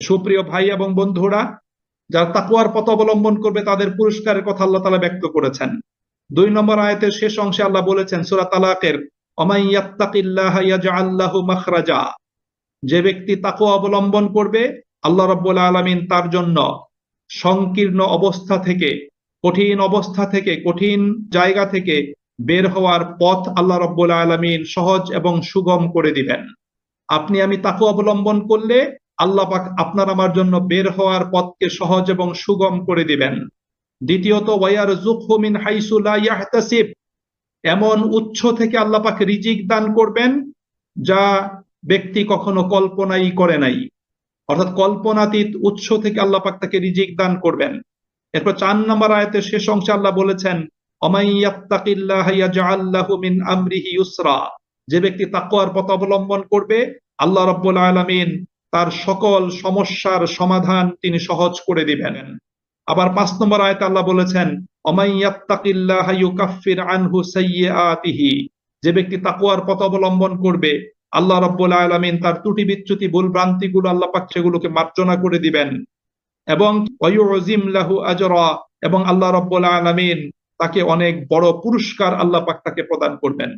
সুপ্রিয় ভাই এবং বন্ধুরা, যারা তাকুয়ার পথ অবলম্বন করবে, তাদের পুরস্কারের কথা আল্লাহ তালা ব্যক্ত করেছেন। দুই নম্বর আয়তের শেষ অংশে আল্লাহ বলেছেন, সুরা তালাকের মাখরাজা যে ব্যক্তি তাকুয়া অবলম্বন করবে, আল্লাহ রব্বুল আলমিন তার জন্য সংকীর্ণ অবস্থা থেকে, কঠিন অবস্থা থেকে, কঠিন জায়গা থেকে বের হওয়ার পথ আল্লাহ রব্বুল আলমিন সহজ এবং সুগম করে দিবেন। আপনি আমি তাকু অবলম্বন করলে আল্লাহ পাক আপনার আমার জন্য বের হওয়ার পথকে সহজ এবং সুগম করে দিবেন। দ্বিতীয়ত ওয়ার জুকমিন হাইসুলা ইয়াহতাসিব। এমন উচ্চ থেকে আল্লাহ পাক রিজিক দান করবেন যা ব্যক্তি কখনো কল্পনাই করে নাই। অর্থাৎ কল্পনাতীত উৎস থেকে আল্লাহ পাক তাকে রিজিক দান করবেন। এরপর চার নম্বর আয়াতের শেষ অংশে আল্লাহ বলেছেন মিন আমরিহি ইউসরা। যে ব্যক্তি তাকওয়ার পথ অবলম্বন করবে, আল্লাহ রব্বুল আলামিন তার সকল সমস্যার সমাধান তিনি সহজ করে দিবেন। আবার পাঁচ নম্বর আয়তে আল্লাহ বলেছেন আনহু যে ব্যক্তি তাকওয়ার পথ অবলম্বন করবে, আল্লাহ রব্বুল আলামিন তার ত্রুটি বিচ্যুতি, ভুল ভ্রান্তিগুলো আল্লাহ পাক সেগুলোকে মার্জনা করে দিবেন। এবং লাহু আজরা এবং আল্লাহ রব্বুল আলামিন তাকে অনেক বড় পুরস্কার আল্লাহ পাক তাকে প্রদান করবেন।